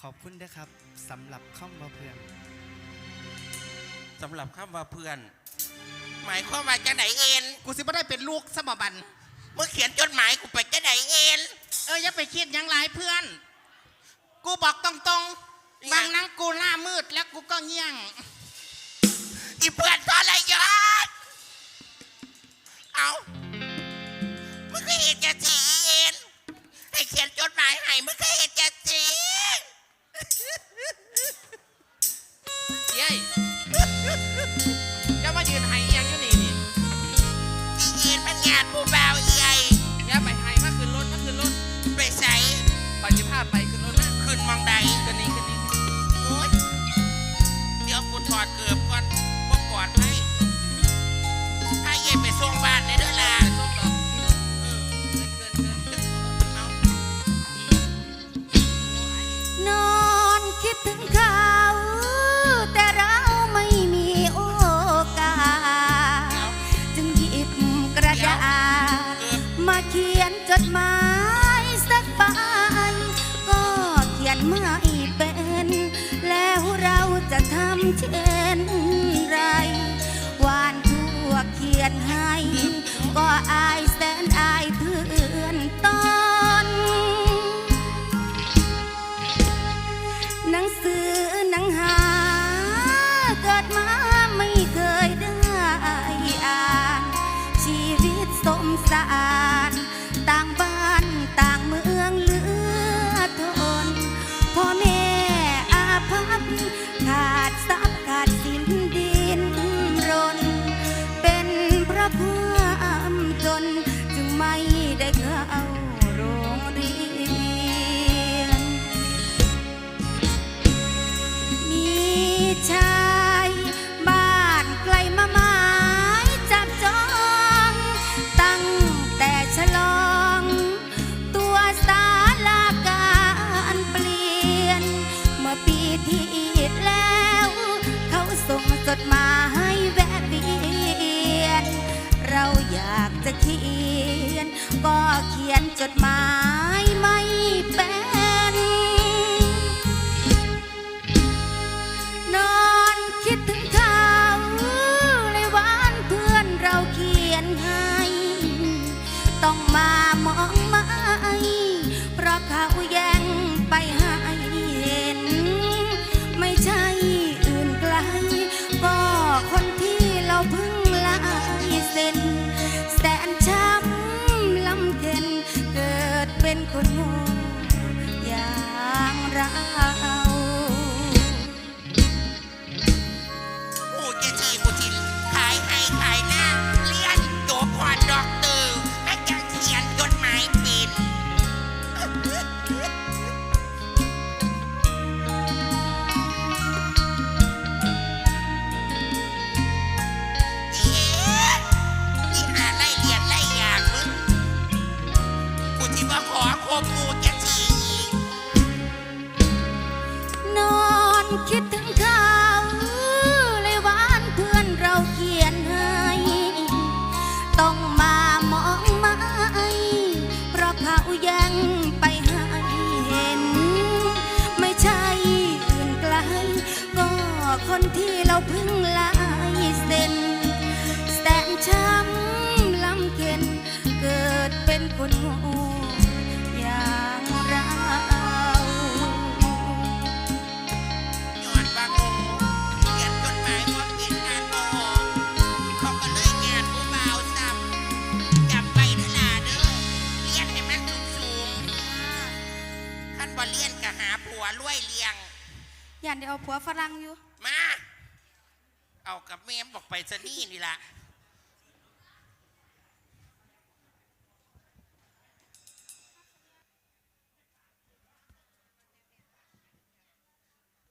ขอบคุณนะครับสำหรับข้อมว่าเพื่อนสำหรับคำว่าเพื่อน หมายความว่าจะไหนเอ็นกูสิบ่ได้เป็นลูกสมบันเมื่อเขียนจดหมายกูไปจะไหนเอ็น เอออย่าไปคิดหยังหลายเพื่อน กูบอกตรงๆ บางนั้นกูหน้ามืดแล้วกูก็เงี้ยง อีเพื่อนทรยศเอาเมื่อเคยเห็นแกสี จะมายืนไห้อีหยังอยู่นี่นี่อีเอ็นมันงานผู้บ่าวเอียยอย่าไปไห้มาขึ้นรถมาขึ้นรถไปใส่ไปจิพาไปขึ้นรถนะขึ้นมองใดขึ้นนี้ขึ้นนี้โอ๊ยเดี๋ยวกูถอดเกือบก่อนบ่ปลอดภัยถ้าเย่ไปส่งบ้านในเด้อล่ะไปส่งดอกเออเกินเกินเกินเอา นอนคิดถึง เช่นไร วานทั่วเขียนให้ ก็อา มื่อปีที่แล้ว เขาส่งจดหมายแวะเวียน เราอยากจะเขียน ก็เขียนจดหมาย ยังไปให้เห็น ไม่ใช่อื่นไกล ก็คนที่เราเพิ่งลายเซ็นแสนช้ำลำเข็นเกิดเป็นคนโง่ วรวยเลี้ยงยันเดี๋ยวเอาผัวฝรั่งอยู่ มา เอากับแม่มบอกไปซะนี่นี่ล่ะ